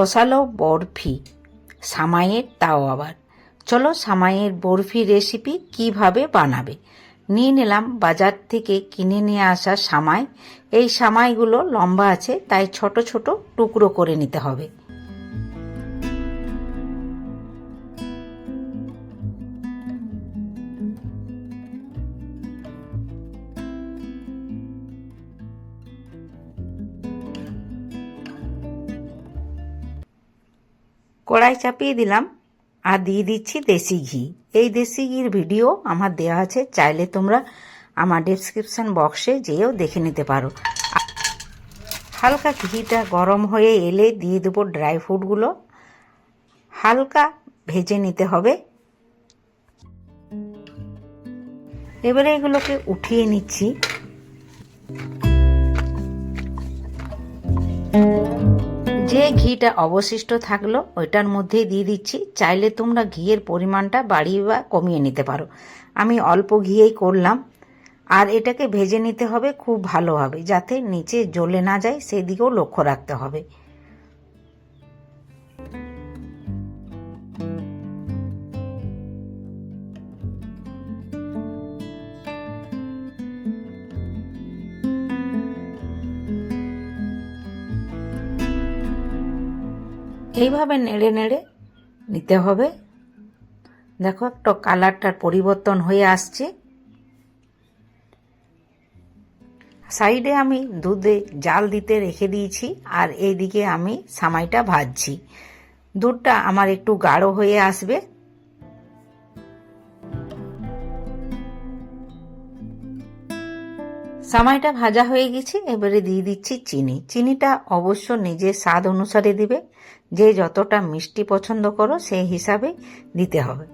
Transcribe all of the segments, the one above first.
রসালো বরফি। সামাইয়ের তাও আবার। চলো সামাইয়ের বরফি রেসিপি কীভাবে বানাবে। নিয়ে নিলাম বাজার থেকে কিনে নিয়ে আসা সামাই। এই সামাইগুলো লম্বা আছে, তাই ছোট ছোট টুকরো করে নিতে হবে। কড়াই চাপিয়ে দিলাম। আর দিয়ে দিচ্ছি দেশি ঘি। এই দেশি ঘির ভিডিও আমার দেওয়া আছে, চাইলে তোমরা আমার ডেসক্রিপশন বক্সে যেয়েও দেখে নিতে পারো। হালকা ঘিটা গরম হয়ে এলে দিয়ে দেবো ড্রাই ফ্রুটগুলো হালকা ভেজে নিতে হবে। এবারে এগুলোকে উঠিয়ে নিচ্ছি। যে ঘিটা অবশিষ্ট থাকল, ওইটার মধ্যেই দিয়ে দিচ্ছি। চাইলে তোমরা ঘিয়ের পরিমাণটা বাড়িয়ে বা কমিয়ে নিতে পারো। আমি অল্প ঘিয়েই করলাম। আর এটাকে ভেজে নিতে হবে, খুব ভালোভাবে যাতে নিচে জ্বলে না যায়, সেদিকেও লক্ষ্য রাখতে হবে। এইভাবে নেড়ে নেড়ে নিতে হবে। দেখো একটা কালারটার পরিবর্তন হয়ে আসছে। সাইডে আমি দুধে জাল দিতে রেখে দিয়েছি আর এইদিকে আমি সামাইটা ভাজছি। দুধটা আমার একটু গাঢ় হয়ে আসবে। সামাইটা ভাজা হয়ে গেছে, এবারে দিয়ে দিচ্ছি চিনি। চিনিটা অবশ্য নিজের স্বাদ অনুসারে দিবে। যে যতটা মিষ্টি পছন্দ করো, সেই হিসাবে দিতে হবে।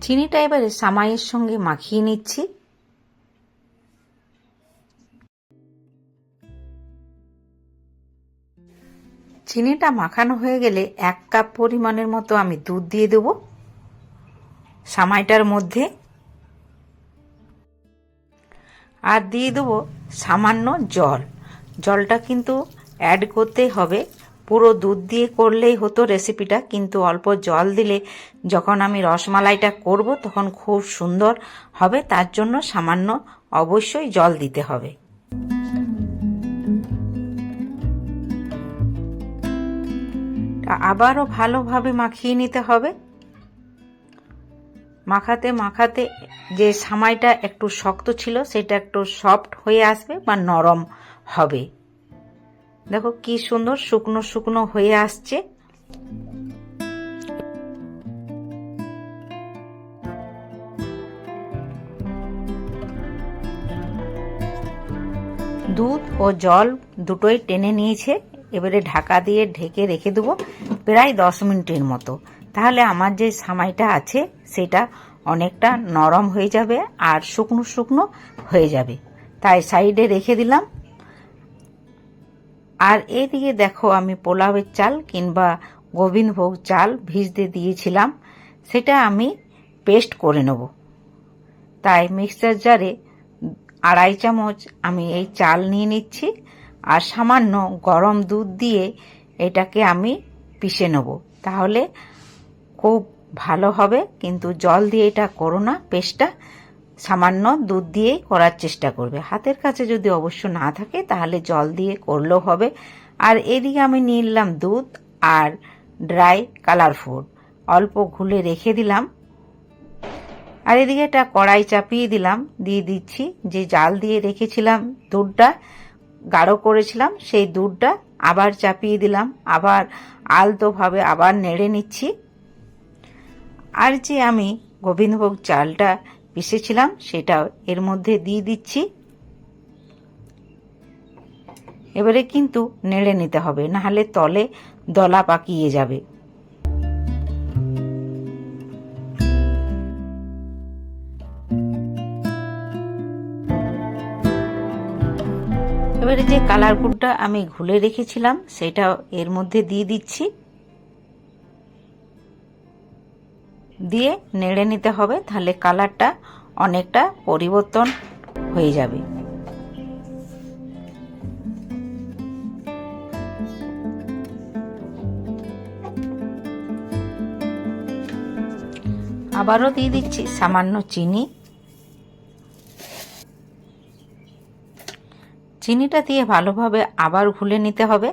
চিনিটা এবারে সামাইয়ের সঙ্গে মাখিয়ে নিচ্ছি। চিনিটা মাখানো হয়ে গেলে এক কাপ পরিমাণের মতো আমি দুধ দিয়ে দেব। সামাইটার মধ্যে আর দিয়ে দেবো সামান্য জল। জলটা কিন্তু অ্যাড করতে হবে। পুরো দুধ দিয়ে করলেই হতো রেসিপিটা কিন্তু অল্প জল দিলে যখন আমি রসমালাইটা করব তখন খুব সুন্দর হবে। তার জন্য সামান্য অবশ্যই জল দিতে হবে। আবারও ভালোভাবে মাখিয়ে নিতে হবে। মাখাতে মাখাতে যে সামাইটা একটু শক্ত ছিল, সেটা একটু সফট হয়ে আসবে বা নরম হবে। দেখো কি সুন্দর শুকনো শুকনো হয়ে আসছে। দুধ ও জল দুটোই টেনে নিয়েছে। এবারে ঢাকা দিয়ে ঢেকে রেখে দেবো প্রায় দশ মিনিটের মতো। তাহলে আমার যে সামাইটা আছে, সেটা অনেকটা নরম হয়ে যাবে আর শুকনো শুকনো হয়ে যাবে। তাই সাইডে রেখে দিলাম। আর এদিকে দেখো আমি পোলাওয়ের চাল কিংবা গোবিন্দভোগ চাল ভিজতে দিয়েছিলাম, সেটা আমি পেস্ট করে নেব। তাই মিক্সচার জারে আড়াই চামচ আমি এই চাল নিয়ে নিচ্ছি আর সামান্য গরম দুধ দিয়ে এটাকে আমি পিষে নেব। তাহলে খুব ভালো হবে, কিন্তু জল দিয়ে এটা করো না, পেস্টটা সামান্য দুধ দিয়েই করার চেষ্টা করবে। হাতের কাছে যদি অবশ্য না থাকে, তাহলে জল দিয়ে করলেও হবে। আর এদিকে আমি নিয়ে নিলাম দুধ আর ড্রাই কালার ফুড। অল্প ঘুলে রেখে দিলাম। আর এদিকে একটা কড়াই চাপিয়ে দিলাম, দিয়ে দিচ্ছি। যে জাল দিয়ে রেখেছিলাম দুধটা, গাঢ় করেছিলাম, সেই দুধটা আবার চাপিয়ে দিলাম। আবার আলতোভাবে আবার নেড়ে নিচ্ছি। আর যে আমি গোবিন্দভোগ চালটা পিষেছিলাম সেটা এর মধ্যে দিয়ে দিচ্ছি। এবারে কিন্তু নেড়ে নিতে হবে, নাহলে তলে দলা পাকিয়ে যাবে। এবারে যে কালার গুড়টা আমি ঘুলে রেখেছিলাম সেটা এর মধ্যে দিয়ে দিচ্ছি। দিয়ে নেড়ে নিতে হবে, তাহলে কালারটা অনেকটা পরিবর্তন হয়ে যাবে। আবারও দিয়ে দিচ্ছি সামান্য চিনি। চিনিটা দিয়ে ভালোভাবে আবার ঘুলে নিতে হবে।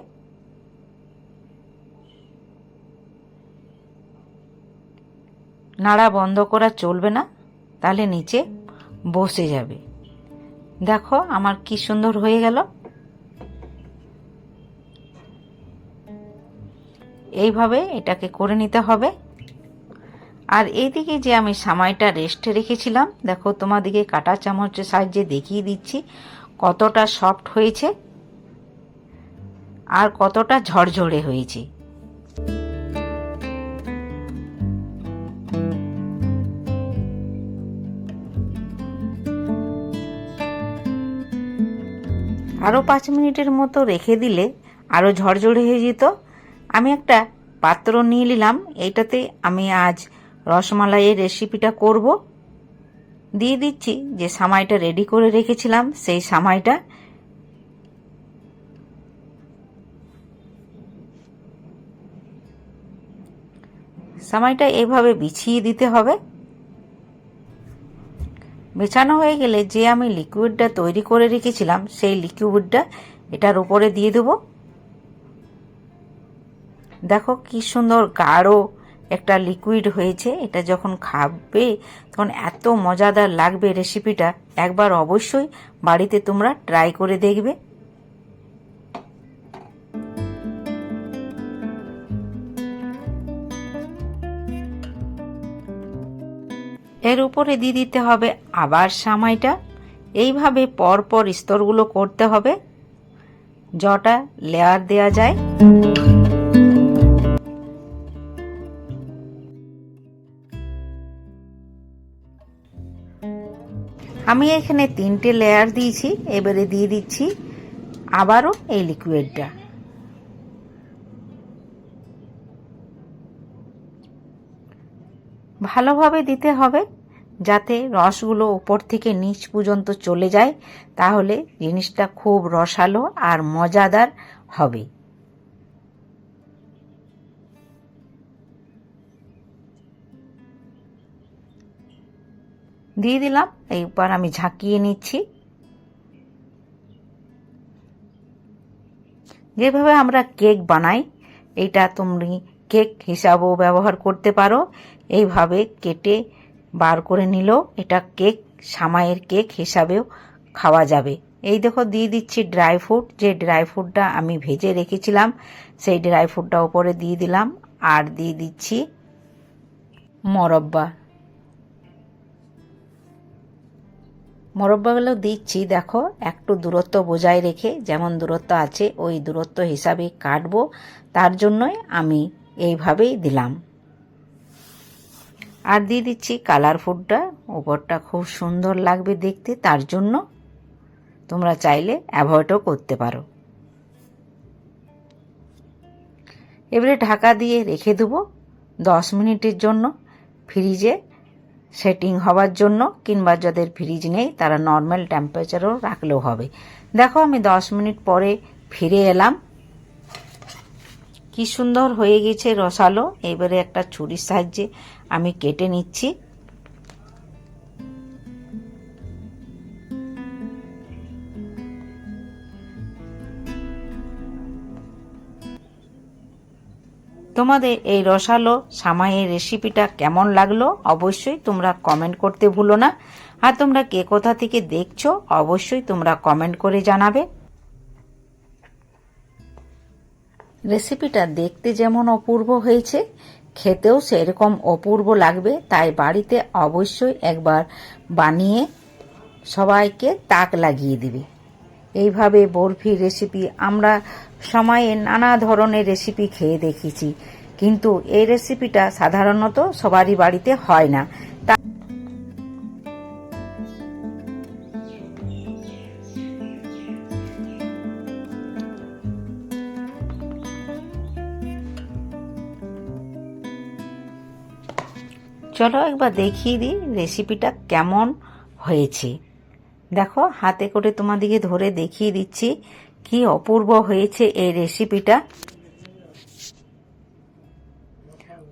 নাড়া বন্ধ করা চলবে না, তাহলে নিচে বসে যাবে। দেখো আমার কি সুন্দর হয়ে গেল। এইভাবে এটাকে করে নিতে হবে। আর এইদিকে যে আমি সামাইটা রেস্টে রেখেছিলাম, দেখো তোমাদিকে কাটা চামচের সাহায্যে দেখিয়ে দিচ্ছি কতটা সফট হয়েছে আর কতটা ঝরঝরে হয়েছে। আরও পাঁচ মিনিটের মতো রেখে দিলে আরও ঝরঝরে হয়ে যেত। আমি একটা পাত্র নিয়ে নিলাম। এইটাতে আমি আজ রসমালাইয়ের রেসিপিটা করব। দিয়ে দিচ্ছি যে সামাইটা রেডি করে রেখেছিলাম, সেই সামাইটা। সামাইটা এভাবে বিছিয়ে দিতে হবে। বেছানো হয়ে গেলে যে আমি লিকুইডটা তৈরি করে রেখেছিলাম, সেই লিকুইডটা এটার উপরে দিয়ে দেব। দেখো কি সুন্দর গাঢ় একটা লিকুইড হয়েছে, এটা যখন খাবে তখন এত মজাদার লাগবে রেসিপিটা, একবার অবশ্যই বাড়িতে তোমরা ট্রাই করে দেখবে। এর উপরে দিয়ে দিতে হবে আবার সামাইটা। এইভাবে পর পর স্তরগুলো করতে হবে। জটা লেয়ার দেয়া যায়। আমি এখানে তিনটে লেয়ার দিয়েছি, এবারে দিয়ে দিচ্ছি আবারও এই লিকুইডটা ভালোভাবে দিতে হবে, যাতে রসগুলো উপর থেকে নিচ পর্যন্ত চলে যায়, তাহলে জিনিসটা খুব রসালো আর মজাদার হবে। দিয়ে দিলাম, এইবার আমি ঝাঁকিয়ে নিচ্ছি। যেভাবে আমরা কেক বানাই, এটা তুমি কেক হিসাবেও ব্যবহার করতে পারো। এইভাবে কেটে বার করে নিলেও এটা কেক, সামাইয়ের কেক হিসাবেও খাওয়া যাবে। এই দেখো, দিয়ে দিচ্ছি ড্রাই ফ্রুট। যে ড্রাই ফ্রুটটা আমি ভেজে রেখেছিলাম, সেই ড্রাই ফ্রুটটা উপরে দিয়ে দিলাম। আর দিয়ে দিচ্ছি মরব্বা। মোরব্বাগুলো দিচ্ছি, দেখো, একটু দূরত্ব বজায় রেখে, যেমন দূরত্ব আছে, ওই দূরত্ব হিসাবে কাটবো। তার জন্যই আমি এইভাবেই দিলাম। আর দিয়ে দিচ্ছি কালার ফুডটা উপরটা খুব সুন্দর লাগবে দেখতে, তার জন্য তোমরা চাইলে অ্যাভয়েডও করতে পারো। এবারে ঢাকা দিয়ে রেখে দেবো দশ মিনিটের জন্য। ফ্রিজে সেটিং হওয়ার জন্য, কিংবা যাদের ফ্রিজ নেই, তারা নর্মাল টেম্পারেচারও রাখলেও হবে। দেখো আমি দশ মিনিট পরে ফিরে এলাম। কি সুন্দর হয়ে গেছে রসালো। এবারে একটা ছুরির সাহায্যে আমি কেটে নিচ্ছি। তোমাদের এই রসালো সামাইয়ের রেসিপিটা কেমন লাগল অবশ্যই তোমরা কমেন্ট করতে ভুলো না। আর তোমরা কে কোথা থেকে দেখছ অবশ্যই তোমরা কমেন্ট করে জানাবে। রেসিপিটা দেখতে যেমন অপূর্ব হয়েছে, খেতেও সেরকম অপূর্ব লাগবে, তাই বাড়িতে অবশ্যই একবার বানিয়ে সবাইকে তাক লাগিয়ে দিবে। এইভাবে বরফি রেসিপি, আমরা সময়ে নানা ধরনের রেসিপি খেয়ে দেখেছি, কিন্তু এই রেসিপিটা সাধারণত সবারই বাড়িতে হয় না। চলো একবার দেখিয়ে দিই রেসিপিটা কেমন হয়েছে। দেখো, হাতে করে তোমাদেরকে ধরে দেখিয়ে দিচ্ছি কি অপূর্ব হয়েছে এই রেসিপিটা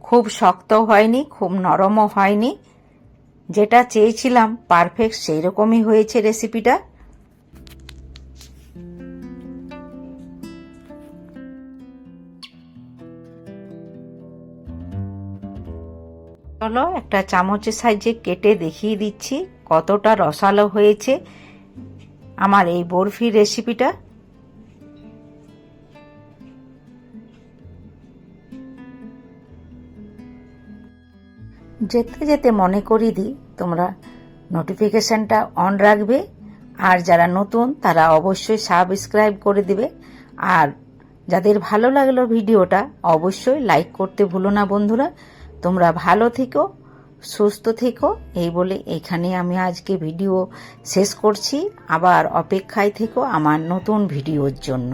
খুব শক্ত হয়নি, খুব নরমও হয়নি। যেটা চেয়েছিলাম পারফেক্ট সেই রকমই হয়েছে রেসিপিটা চলো একটা চামচের সাহায্যে কেটে দেখিয়ে দিচ্ছি কতটা রসালো হয়েছে আমার এই বরফি রেসিপিটা। যেতে যেতে মনে করিয়ে দিই তোমরা নোটিফিকেশনটা অন রাখবে, আর যারা নতুন তারা অবশ্যই সাবস্ক্রাইব করে দিবে, আর যাদের ভালো লাগল ভিডিওটা অবশ্যই লাইক করতে ভুলো না বন্ধুরা। তোমরা ভালো থেকো, সুস্থ থেকো। এই বলে এখানে আমি আজকে ভিডিও শেষ করছি। আবার অপেক্ষায় থেকো আমার নতুন ভিডিওর জন্য।